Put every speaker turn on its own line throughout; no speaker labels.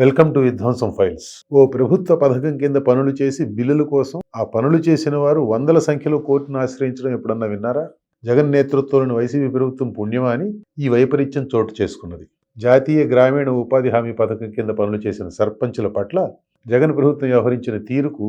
welcome to విధ్వంసం files ఓ ప్రభుత్వ పథకం కింద పనులు చేసి బిల్లుల కోసం ఆ పనులు చేసిన వారు వందల సంఖ్యలో కోర్టును ఆశ్రయించడం ఎప్పుడన్నా విన్నారా జగన్ నేతృత్వంలోని వైసీపీ ప్రభుత్వం పుణ్యమా అని ఈ వైపరీత్యం చోటు చేసుకున్నది జాతీయ గ్రామీణ ఉపాధి హామీ పథకం కింద పనులు చేసిన సర్పంచుల పట్ల జగన్ ప్రభుత్వం వ్యవహరించిన తీరుకు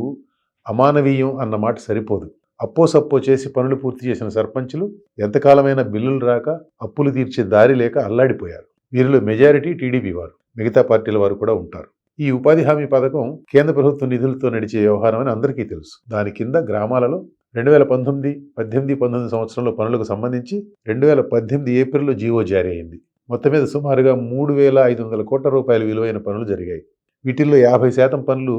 అమానవీయం అన్న మాట సరిపోదు అప్పోసప్పో చేసి పనులు పూర్తి చేసిన సర్పంచులు ఎంతకాలమైన బిల్లులు రాక అప్పులు తీర్చే దారి లేక అల్లాడిపోయారు వీరిలో మెజారిటీ టీడీపీ వారు మిగతా పార్టీల వారు కూడా ఉంటారు ఈ ఉపాధి హామీ పథకం కేంద్ర ప్రభుత్వ నిధులతో నడిచే వ్యవహారం అని అందరికీ తెలుసు దాని కింద గ్రామాలలో రెండు వేల పంతొమ్మిది పద్దెనిమిది పంతొమ్మిది సంవత్సరంలో పనులకు సంబంధించి రెండు వేల పద్దెనిమిది ఏప్రిల్లో జీవో జారీ అయింది మొత్తం మీద సుమారుగా మూడు వేల ఐదు వందల కోట్ల రూపాయల విలువైన పనులు జరిగాయి వీటిల్లో యాభై శాతం పనులు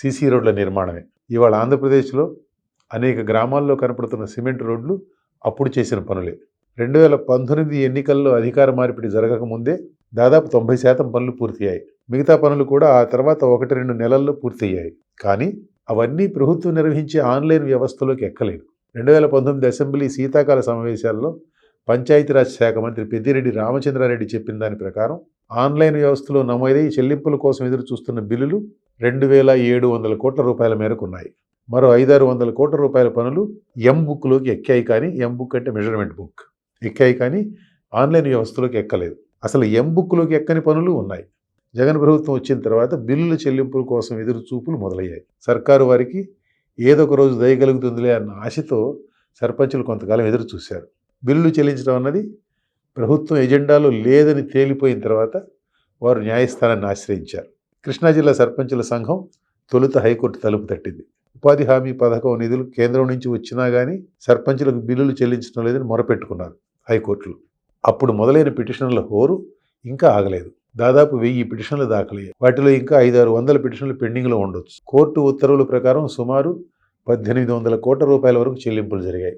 సీసీ రోడ్ల నిర్మాణమే ఇవాళ ఆంధ్రప్రదేశ్లో అనేక గ్రామాల్లో కనపడుతున్న సిమెంట్ రోడ్లు అప్పుడు చేసిన పనులే రెండు వేల పంతొమ్మిది ఎన్నికల్లో అధికార మార్పిడి జరగకముందే దాదాపు తొంభై శాతం పనులు పూర్తయ్యాయి మిగతా పనులు కూడా ఆ తర్వాత ఒకటి రెండు నెలల్లో పూర్తయ్యాయి కానీ అవన్నీ ప్రభుత్వం నిర్వహించే ఆన్లైన్ వ్యవస్థలోకి ఎక్కలేదు రెండు వేల పంతొమ్మిది అసెంబ్లీ శీతాకాల సమావేశాల్లో పంచాయతీరాజ్ శాఖ మంత్రి పెద్దిరెడ్డి రామచంద్రారెడ్డి చెప్పిన దాని ప్రకారం ఆన్లైన్ వ్యవస్థలో నమోదై చెల్లింపుల కోసం ఎదురు చూస్తున్న బిల్లులు రెండు వేల ఏడు వందల కోట్ల రూపాయల మేరకు ఉన్నాయి మరో ఐదారు వందల కోట్ల రూపాయల పనులు ఎం బుక్లోకి ఎక్కాయి కానీ ఎం బుక్ అంటే మెజర్మెంట్ బుక్ ఎక్కాయి కానీ ఆన్లైన్ వ్యవస్థలోకి ఎక్కలేదు అసలు ఎం బుక్లోకి ఎక్కని పనులు ఉన్నాయి జగన్ ప్రభుత్వం వచ్చిన తర్వాత బిల్లుల చెల్లింపుల కోసం ఎదురు చూపులు మొదలయ్యాయి సర్కారు వారికి ఏదో ఒక రోజు దయగలుగుతుందిలే అన్న ఆశతో సర్పంచులు కొంతకాలం ఎదురు చూశారు బిల్లులు చెల్లించడం అన్నది ప్రభుత్వం ఎజెండాలో లేదని తేలిపోయిన తర్వాత వారు న్యాయస్థానాన్ని ఆశ్రయించారు కృష్ణా జిల్లా సర్పంచుల సంఘం తొలుత హైకోర్టు తలుపు తట్టింది ఉపాధి హామీ పథకం నిధులు కేంద్రం నుంచి వచ్చినా కానీ సర్పంచులకు బిల్లులు చెల్లించడం లేదని మొరపెట్టుకున్నారు హైకోర్టులో అప్పుడు మొదలైన పిటిషన్ల హోరు ఇంకా ఆగలేదు దాదాపు వెయ్యి పిటిషన్లు దాఖలయ్యాయి వాటిలో ఇంకా ఐదారు వందల పిటిషన్లు పెండింగ్లో ఉండొచ్చు కోర్టు ఉత్తర్వుల ప్రకారం సుమారు పద్దెనిమిది వందల కోట్ల రూపాయల వరకు చెల్లింపులు జరిగాయి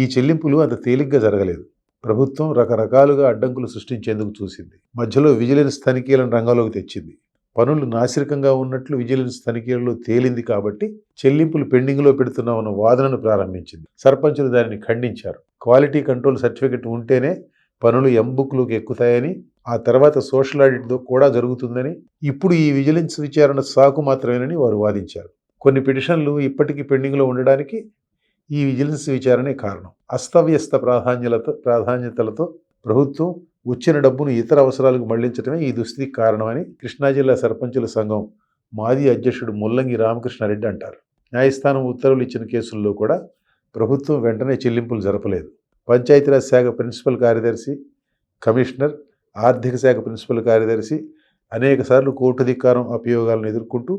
ఈ చెల్లింపులు అంత తేలిగ్గా జరగలేదు ప్రభుత్వం రకరకాలుగా అడ్డంకులు సృష్టించేందుకు చూసింది మధ్యలో విజిలెన్స్ తనిఖీలను రంగంలోకి తెచ్చింది పనులు నాసిరకంగా ఉన్నట్లు విజిలెన్స్ తనిఖీలలో తేలింది కాబట్టి చెల్లింపులు పెండింగ్లో పెడుతున్నామన్న వాదనను ప్రారంభించింది సర్పంచులు దానిని ఖండించారు క్వాలిటీ కంట్రోల్ సర్టిఫికెట్ ఉంటేనే పనులు ఎంబుక్లు ఎక్కుతాయని ఆ తర్వాత సోషల్ ఆడిట్తో కూడా జరుగుతుందని ఇప్పుడు ఈ విజిలెన్స్ విచారణ సాకు మాత్రమేనని వారు వాదించారు కొన్ని పిటిషన్లు ఇప్పటికీ పెండింగ్లో ఉండడానికి ఈ విజిలెన్స్ విచారణే కారణం అస్తవ్యస్త ప్రాధాన్యతలతో ప్రాధాన్యతలతో ప్రభుత్వం వచ్చిన డబ్బును ఇతర అవసరాలకు మళ్లించడమే ఈ దుస్థితికి కారణమని కృష్ణా జిల్లా సర్పంచుల సంఘం మాజీ అధ్యక్షుడు ముల్లంగి రామకృష్ణారెడ్డి అంటారు న్యాయస్థానం ఉత్తర్వులు ఇచ్చిన కేసుల్లో కూడా ప్రభుత్వం వెంటనే చెల్లింపులు జరపలేదు పంచాయతీరాజ్ శాఖ ప్రిన్సిపల్ కార్యదర్శి కమిషనర్ ఆర్థిక శాఖ ప్రిన్సిపల్ కార్యదర్శి అనేకసార్లు కోర్టు అధికారం అభియోగాలను ఎదుర్కొంటూ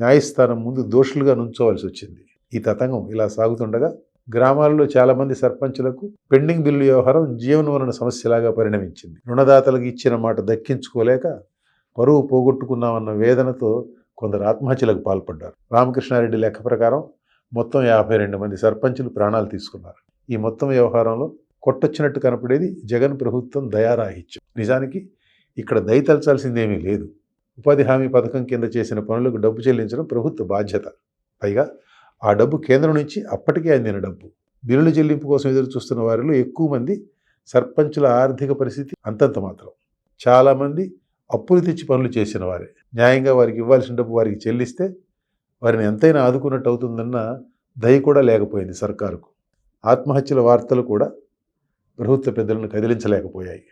న్యాయస్థానం ముందు దోషులుగా నుంచోవలసి వచ్చింది ఈ తతంగం ఇలా సాగుతుండగా గ్రామాల్లో చాలామంది సర్పంచులకు పెండింగ్ బిల్లు వ్యవహారం జీవనవరణ సమస్యలాగా పరిణమించింది రుణదాతలకు ఇచ్చిన మాట దక్కించుకోలేక పరువు పోగొట్టుకున్నామన్న వేదనతో కొందరు ఆత్మహత్యలకు పాల్పడ్డారు రామకృష్ణారెడ్డి లెక్క ప్రకారం మొత్తం యాభై రెండు మంది సర్పంచులు ప్రాణాలు తీసుకున్నారు ఈ మొత్తం వ్యవహారంలో కొట్టొచ్చినట్టు కనపడేది జగన్ ప్రభుత్వం దయారాహిత్యం నిజానికి ఇక్కడ దయతలచాల్సిందేమీ లేదు ఉపాధి హామీ పథకం కింద చేసిన పనులకు డబ్బు చెల్లించడం ప్రభుత్వ బాధ్యత పైగా ఆ డబ్బు కేంద్రం నుంచి అప్పటికే అందిన డబ్బు బిల్లుల చెల్లింపు కోసం ఎదురు చూస్తున్న వారిలో ఎక్కువ మంది సర్పంచుల ఆర్థిక పరిస్థితి అంతంత మాత్రం చాలామంది అప్పులు తెచ్చి పనులు చేసిన వారే న్యాయంగా వారికి ఇవ్వాల్సిన డబ్బు వారికి చెల్లిస్తే వారిని ఎంతైనా ఆదుకున్నట్టు అవుతుందన్న దయ కూడా లేకపోయింది సర్కారుకు ఆత్మహత్యల వార్తలు కూడా ప్రభుత్వ పెద్దలను కదిలించలేకపోయాయి